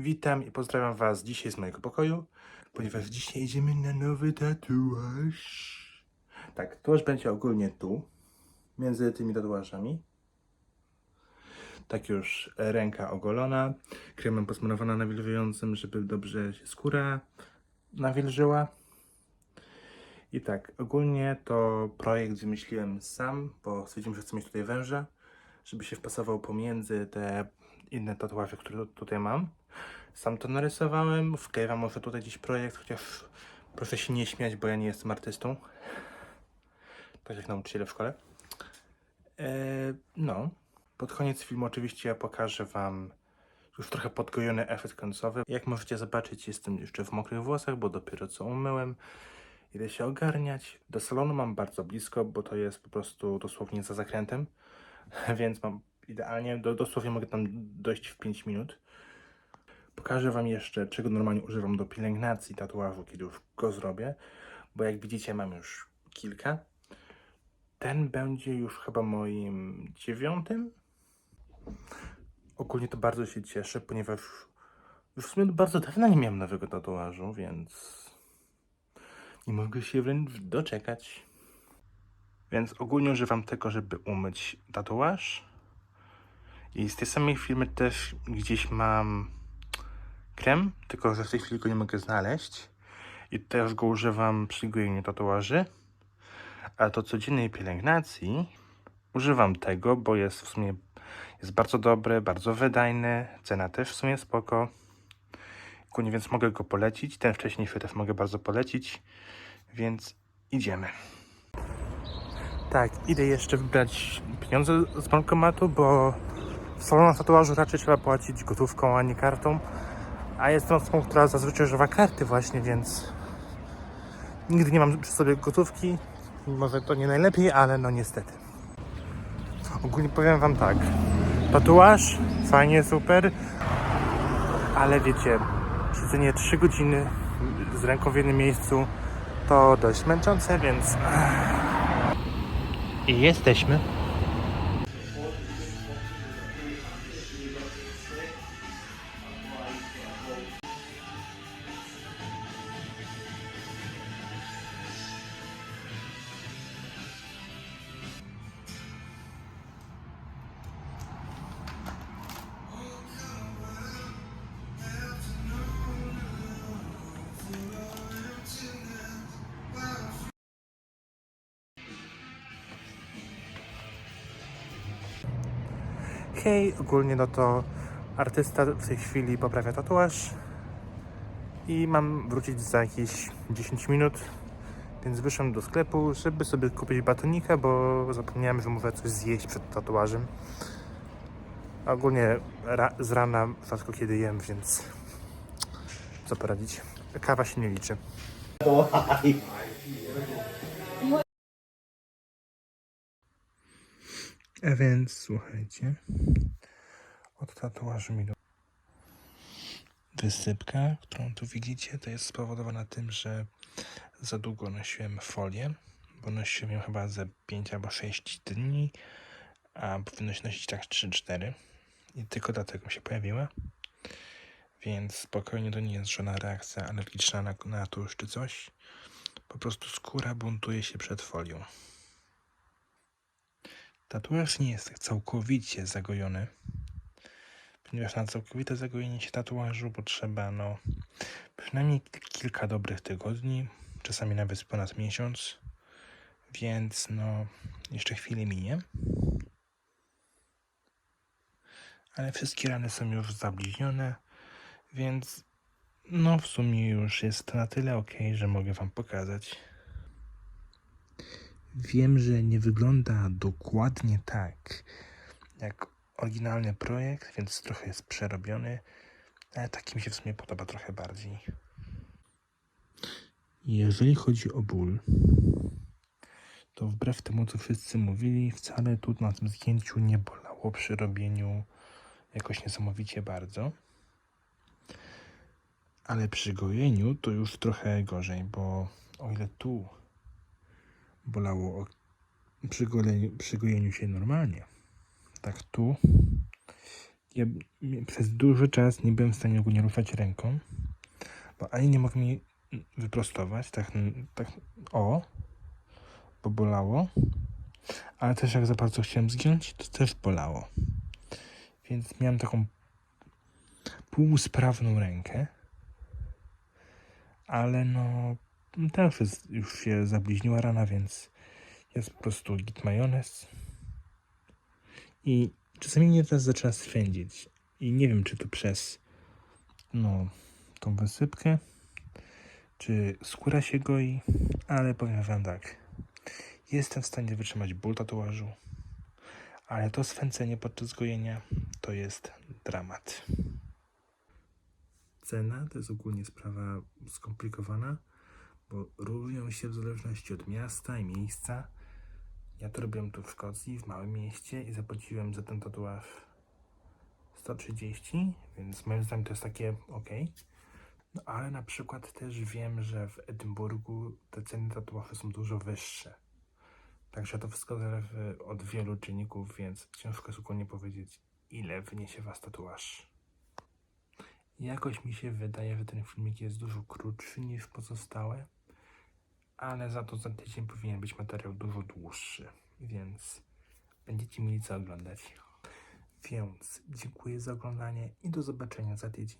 Witam i pozdrawiam Was dzisiaj z mojego pokoju, ponieważ dzisiaj idziemy na nowy tatuaż. Tak, tatuaż będzie ogólnie tu, między tymi tatuażami. Tak już ręka ogolona, kremem posmarowana nawilżającym, żeby dobrze się skóra nawilżyła. I tak, ogólnie to projekt wymyśliłem sam, bo stwierdziłem, że chcę mieć tutaj węża, żeby się wpasował pomiędzy te inne tatuaże, które tutaj mam. Sam to narysowałem, wklejam może tutaj gdzieś projekt, chociaż proszę się nie śmiać, bo ja nie jestem artystą. Tak jak nauczyciele w szkole. Eee, no, pod koniec filmu oczywiście ja pokażę Wam już trochę podgojony efekt końcowy. Jak możecie zobaczyć, jestem jeszcze w mokrych włosach, bo dopiero co umyłem. Idę się ogarniać. Do salonu mam bardzo blisko, bo to jest po prostu dosłownie za zakrętem, więc mam idealnie, do, dosłownie mogę tam dojść w 5 minut. Pokażę Wam jeszcze, czego normalnie używam do pielęgnacji tatuażu, kiedy już go zrobię, bo jak widzicie mam już kilka. Ten będzie już chyba moim dziewiątym. Ogólnie to bardzo się cieszę, ponieważ już w sumie bardzo dawno nie miałem nowego tatuażu, więc nie mogę się wręcz doczekać. Więc ogólnie używam tego, żeby umyć tatuaż. I z tej samej firmy też gdzieś mam krem, tylko że w tej chwili go nie mogę znaleźć. I też go używam przy gojeniu tatuaży. A do codziennej pielęgnacji używam tego, bo jest w sumie jest bardzo dobry, bardzo wydajny. Cena też w sumie spoko. Ogólnie więc mogę go polecić. Ten wcześniejszy też mogę bardzo polecić. Więc idziemy. Tak, idę jeszcze wybrać pieniądze z bankomatu, bo w salonie tatuażu raczej trzeba płacić gotówką, a nie kartą. A jestem osobą, która zazwyczaj używa karty właśnie, więc nigdy nie mam przy sobie gotówki. Może to nie najlepiej, ale no niestety. Ogólnie powiem wam tak. Tatuaż, fajnie, super, ale wiecie, siedzenie 3 godziny z ręką w jednym miejscu to dość męczące, więc... I jesteśmy. Hej, ogólnie no to artysta w tej chwili poprawia tatuaż i mam wrócić za jakieś 10 minut, więc wyszedłem do sklepu, żeby sobie kupić batonika, bo zapomniałem, że muszę coś zjeść przed tatuażem. Ogólnie ra z rana rzadko kiedy jem, więc co poradzić. Kawa się nie liczy. A więc słuchajcie, od tatuażu mi do... Wysypka, którą tu widzicie, to jest spowodowana tym, że za długo nosiłem folię, bo nosiłem ją chyba ze 5 albo 6 dni, a powinno się nosić tak 3-4 i tylko dlatego się pojawiła. Więc spokojnie to nie jest żadna reakcja alergiczna na, na tusz czy coś. Po prostu skóra buntuje się przed folią. Tatuaż nie jest całkowicie zagojony, ponieważ na całkowite zagojenie się tatuażu potrzeba no przynajmniej kilka dobrych tygodni, czasami nawet ponad miesiąc, więc no jeszcze chwilę minie. Ale wszystkie rany są już zabliźnione, więc no w sumie już jest na tyle ok, że mogę wam pokazać. Wiem, że nie wygląda dokładnie tak jak oryginalny projekt, więc trochę jest przerobiony, ale taki mi się w sumie podoba trochę bardziej. Jeżeli chodzi o ból, to wbrew temu, co wszyscy mówili, wcale tu na tym zdjęciu nie bolało przy robieniu jakoś niesamowicie bardzo. Ale przy gojeniu to już trochę gorzej, bo o ile tu bolało przy, goleniu, przy gojeniu się normalnie. Tak tu ja przez duży czas nie byłem w stanie ogólnie ruszać ręką, bo ani nie mogłem wyprostować, tak, tak o, bo bolało, ale też jak za bardzo chciałem zgiąć, to też bolało. Więc miałem taką półsprawną rękę, ale no teraz już się zabliźniła rana, więc jest po prostu git majonez. I czasami mnie teraz zaczyna swędzić. I nie wiem, czy to przez no, tą wysypkę, czy skóra się goi, ale powiem wam tak. Jestem w stanie wytrzymać ból tatuażu, ale to swędzenie podczas gojenia to jest dramat. Cena to jest ogólnie sprawa skomplikowana, bo różnią się w zależności od miasta i miejsca. Ja to robiłem tu w Szkocji, w małym mieście i zapłaciłem za ten tatuaż 130, więc moim zdaniem to jest takie ok. No ale na przykład też wiem, że w Edynburgu te ceny tatuaży są dużo wyższe. Także to wszystko zależy od wielu czynników, więc ciężko jest ogólnie powiedzieć, ile wyniesie was tatuaż. Jakoś mi się wydaje, że ten filmik jest dużo krótszy niż pozostałe, ale za to za tydzień powinien być materiał dużo dłuższy, więc będziecie mieli co oglądać. Więc dziękuję za oglądanie i do zobaczenia za tydzień.